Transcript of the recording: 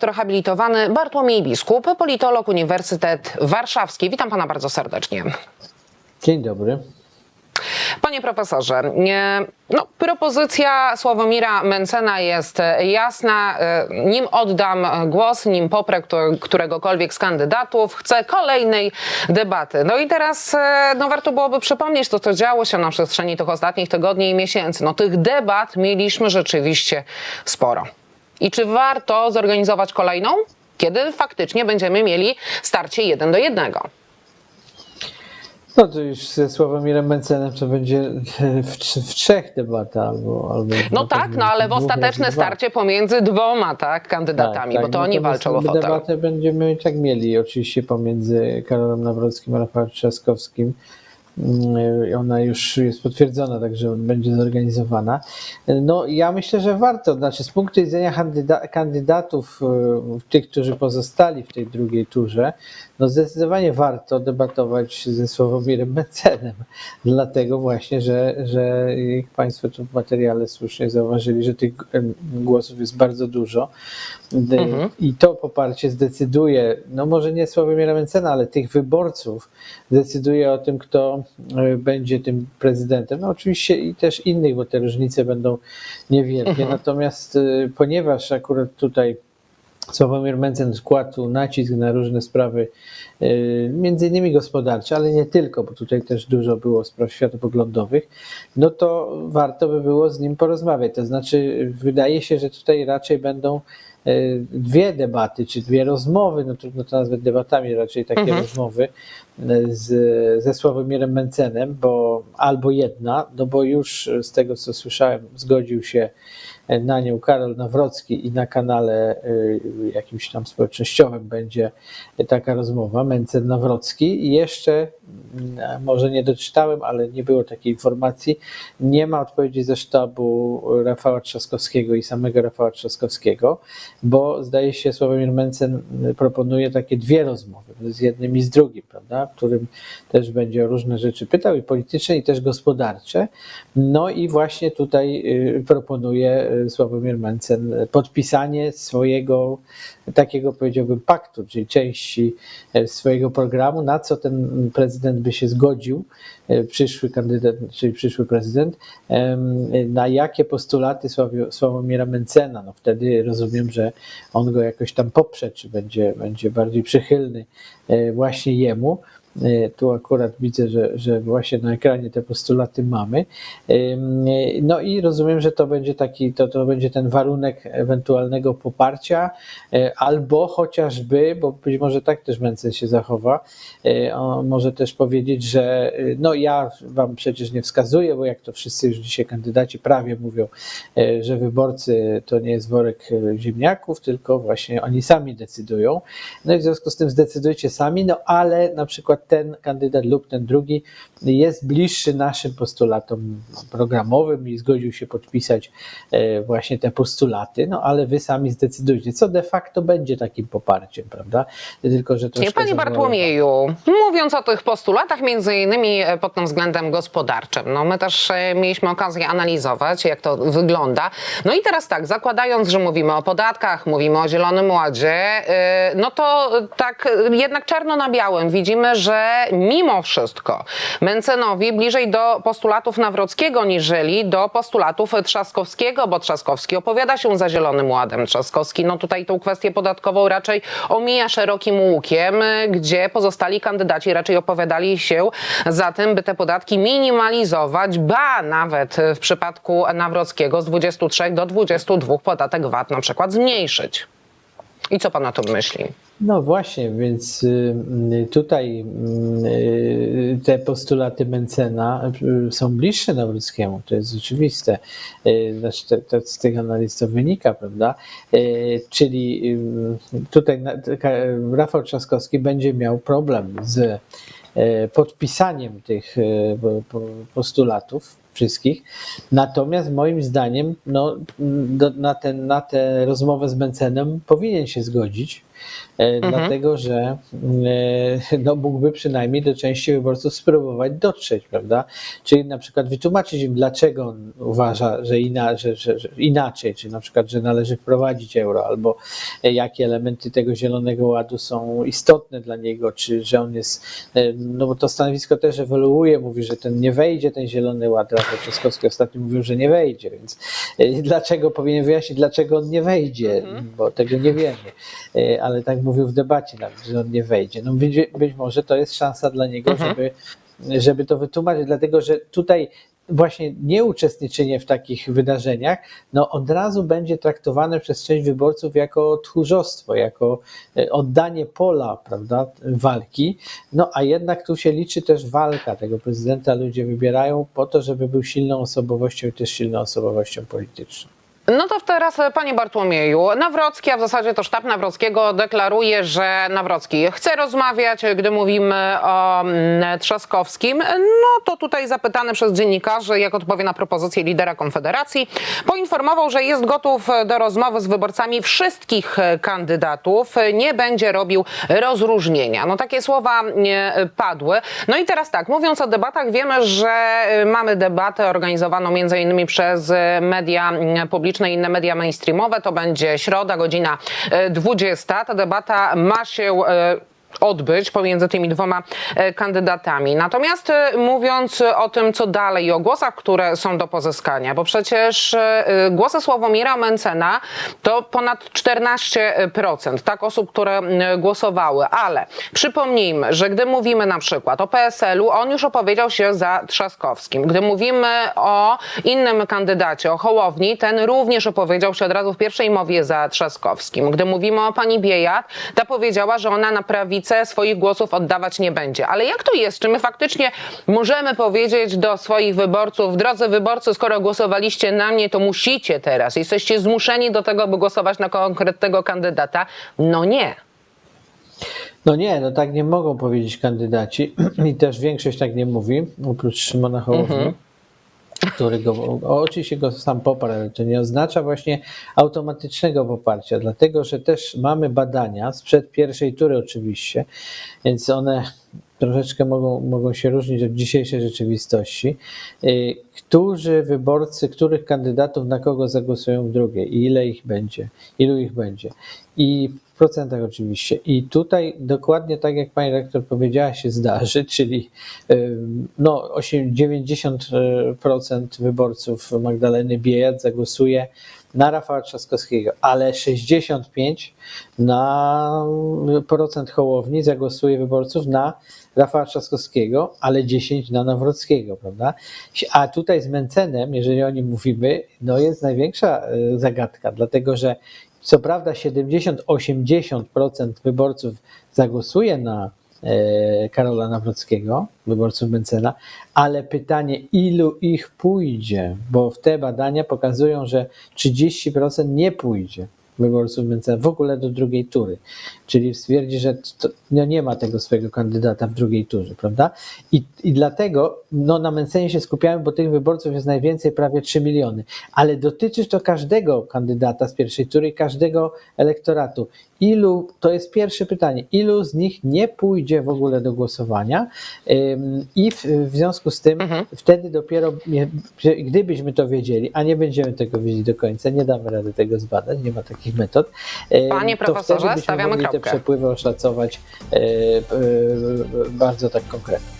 doktor habilitowany Bartłomiej Biskup, politolog Uniwersytet Warszawski. Witam pana bardzo serdecznie. Dzień dobry. Panie profesorze, no, propozycja Sławomira Mencena jest jasna. E, Nim oddam głos, nim poprę któ- któregokolwiek z kandydatów, chcę kolejnej debaty. No i teraz e, no, warto byłoby przypomnieć to, co działo się na przestrzeni tych ostatnich tygodni i miesięcy. No, tych debat mieliśmy rzeczywiście sporo. I czy warto zorganizować kolejną, kiedy faktycznie będziemy mieli starcie jeden do jednego? No to już ze Sławomirem Mencenem to będzie w, w trzech debata albo. albo No tak, no ale w ostateczne starcie pomiędzy dwoma tak, kandydatami, Tak, bo tak. to oni Natomiast walczą o fotel. Debatę będziemy tak mieli oczywiście pomiędzy Karolem Nawrockim a Rafałem Trzaskowskim. Mm, Ona już jest potwierdzona, także będzie zorganizowana. No ja myślę, że warto, znaczy z punktu widzenia kandyda- kandydatów, y, tych, którzy pozostali w tej drugiej turze, no zdecydowanie warto debatować ze Sławomirem Mencenem, dlatego właśnie, że, że jak Państwo tu w materiale słusznie zauważyli, że tych głosów jest bardzo dużo D- Mhm. i to poparcie zdecyduje, no może nie Sławomira Mencena, ale tych wyborców decyduje o tym, kto będzie tym prezydentem. No oczywiście i też innych, bo te różnice będą niewielkie, natomiast e, ponieważ akurat tutaj Sławomir Mencen kładł nacisk na różne sprawy, y, między innymi gospodarcze, ale nie tylko, bo tutaj też dużo było spraw światopoglądowych, no to warto by było z nim porozmawiać. To znaczy, wydaje się, że tutaj raczej będą dwie debaty, czy dwie rozmowy, no trudno to nazwać debatami, raczej takie Mhm. rozmowy y, z, ze Sławomirem Mencenem, bo albo jedna, no bo już z tego co słyszałem, zgodził się na nią Karol Nawrocki i na kanale y, jakimś tam społecznościowym będzie taka rozmowa, Mencen Nawrocki. I jeszcze, mm, może nie doczytałem, ale nie było takiej informacji, nie ma odpowiedzi ze sztabu Rafała Trzaskowskiego i samego Rafała Trzaskowskiego, bo zdaje się Sławomir Mencen proponuje takie dwie rozmowy, z jednym i z drugim, prawda, w którym też będzie o różne rzeczy pytał i polityczne i też gospodarcze. No i właśnie tutaj y, proponuje y, Sławomir Mencen podpisanie swojego takiego powiedziałbym paktu, czyli części e, swojego programu, na co ten prezydent by się zgodził, e, przyszły kandydat, czyli przyszły prezydent, na jakie postulaty Sławomira Mencena. No wtedy rozumiem, że on go jakoś tam poprze, czy będzie, będzie bardziej przychylny e, właśnie jemu. E, Tu akurat widzę, że, że właśnie na ekranie te postulaty mamy. E, No i rozumiem, że to będzie taki, to, to będzie ten warunek ewentualnego poparcia, e, albo chociażby, bo być może tak też Mencen się zachowa, on może też powiedzieć, że no ja wam przecież nie wskazuję, bo jak to wszyscy już dzisiaj kandydaci prawie mówią, że wyborcy to nie jest worek ziemniaków, tylko właśnie oni sami decydują. No i w związku z tym zdecydujcie sami, no ale na przykład ten kandydat lub ten drugi jest bliższy naszym postulatom programowym i zgodził się podpisać e, właśnie te postulaty, no ale wy sami zdecydujcie, co de facto będzie takim poparciem, prawda? Tylko, że Nie, troszkę Panie. Bartłomieju, mówiąc o tych postulatach, między innymi e, pod tym względem gospodarczym, no my też e, mieliśmy okazję analizować, jak to wygląda. No i teraz tak, zakładając, że mówimy o podatkach, mówimy o Zielonym Ładzie, no to tak jednak czarno na białym widzimy, że mimo wszystko Mencenowi bliżej do postulatów Nawrockiego niżeli do postulatów Trzaskowskiego, bo Trzaskowski opowiada się za Zielonym Ładem. Trzaskowski no tutaj tą kwestię podatkową raczej omija szerokim łukiem, gdzie pozostali kandydaci raczej opowiadali się za tym, by te podatki minimalizować, ba nawet w przypadku Nawrockiego z 23 do 22 podatek VAT na przykład zmniejszyć. I co pan o tym myśli? No właśnie, więc y, tutaj y, te postulaty Mencena y, są bliższe Nawrockiemu, to jest oczywiste. Znaczy, to, to z tych analiz to wynika, prawda? Czyli tutaj Rafał Trzaskowski będzie miał problem z podpisaniem tych po- po- postulatów wszystkich. Natomiast moim zdaniem no, do, na, ten, na tę rozmowę z Bencenem powinien się zgodzić, e, dlatego że e, no, mógłby przynajmniej do części wyborców spróbować dotrzeć, prawda? Czyli na przykład wytłumaczyć im, dlaczego on uważa, że, ina, że, że, że inaczej, czy na przykład, że należy wprowadzić euro, albo e, jakie elementy tego zielonego ładu są istotne dla niego, czy że on jest, no bo to stanowisko też ewoluuje, mówi, że ten nie wejdzie, ten zielony ład, Rafał Trzaskowski ostatnio mówił, że nie wejdzie, więc dlaczego, powinien wyjaśnić, dlaczego on nie wejdzie, bo tego nie wiemy, E, ale tak mówił w debacie nawet, że on nie wejdzie. No być, być może to jest szansa dla niego, żeby, żeby to wytłumaczyć, dlatego że tutaj właśnie nieuczestniczenie w takich wydarzeniach, no od razu będzie traktowane przez część wyborców jako tchórzostwo, jako e, oddanie pola, prawda, walki. No a jednak tu się liczy też walka tego prezydenta. Ludzie wybierają po to, żeby był silną osobowością i też silną osobowością polityczną. No to teraz, e, panie Bartłomieju, Nawrocki, a w zasadzie to sztab Nawrockiego deklaruje, że Nawrocki chce rozmawiać, gdy mówimy o mm, Trzaskowskim. No to tutaj zapytany przez dziennikarzy, jak odpowie na propozycję lidera Konfederacji, poinformował, że jest gotów do rozmowy z wyborcami wszystkich e, kandydatów, nie będzie robił rozróżnienia. No takie słowa e, padły. No i teraz tak, mówiąc o debatach, wiemy, że e, mamy debatę organizowaną między innymi przez e, media mm, publiczne i inne media mainstreamowe. To będzie środa, godzina e, 20. Ta debata ma się e, odbyć pomiędzy tymi dwoma e, kandydatami. Natomiast e, mówiąc o tym, co dalej o głosach, które są do pozyskania, bo przecież e, głosy Sławomira Mencena to ponad 14%, tak, osób, które głosowały, ale przypomnijmy, że gdy mówimy na przykład o PSL-u, on już opowiedział się za Trzaskowskim. Gdy mówimy o innym kandydacie, o Hołowni, ten również opowiedział się od razu w pierwszej mowie za Trzaskowskim. Gdy mówimy o pani Biejat, ta powiedziała, że ona na swoich głosów oddawać nie będzie. Ale jak to jest? Czy my faktycznie możemy powiedzieć do swoich wyborców, drodzy wyborcy, skoro głosowaliście na mnie, to musicie teraz, jesteście zmuszeni do tego, by głosować na konkretnego kandydata? No nie. No nie, no tak nie mogą powiedzieć kandydaci i też większość tak nie mówi, oprócz Szymona Hołowni, który go, oczywiście go sam poparł, ale to nie oznacza właśnie automatycznego poparcia, dlatego że też mamy badania sprzed pierwszej tury oczywiście, więc one troszeczkę mogą, mogą się różnić od dzisiejszej rzeczywistości, y, którzy wyborcy, których kandydatów na kogo zagłosują w drugiej i ile ich będzie, ilu ich będzie. I procentach oczywiście. I tutaj dokładnie tak jak pani rektor powiedziała się zdarzy, czyli no 8, 90% wyborców Magdaleny Biejat zagłosuje na Rafała Trzaskowskiego, ale 65 na procent Hołowni zagłosuje wyborców na Rafała Trzaskowskiego, ale 10 na Nawrockiego, prawda? A tutaj z Mencenem, jeżeli o nim mówimy, no jest największa y, zagadka, dlatego że co prawda 70-80% wyborców zagłosuje na e, Karola Nawrockiego, wyborców Mencena, ale pytanie, ilu ich pójdzie, bo w te badania pokazują, że 30% nie pójdzie wyborców Mencena w ogóle do drugiej tury. Czyli stwierdzi, że to, no nie ma tego swojego kandydata w drugiej turze, prawda? I, i dlatego no, na Mencenie się skupiamy, bo tych wyborców jest najwięcej, prawie 3 miliony. Ale dotyczy to każdego kandydata z pierwszej tury i każdego elektoratu. Ilu, to jest pierwsze pytanie, ilu z nich nie pójdzie w ogóle do głosowania Ym, i w, w związku z tym wtedy dopiero, gdybyśmy to wiedzieli, a nie będziemy tego wiedzieć do końca, nie damy rady tego zbadać, nie ma takich metod, ym, Panie to profesorze, wtedy byśmy stawiamy mogli te kropkę. przepływy oszacować e, e, bardzo tak konkretnie.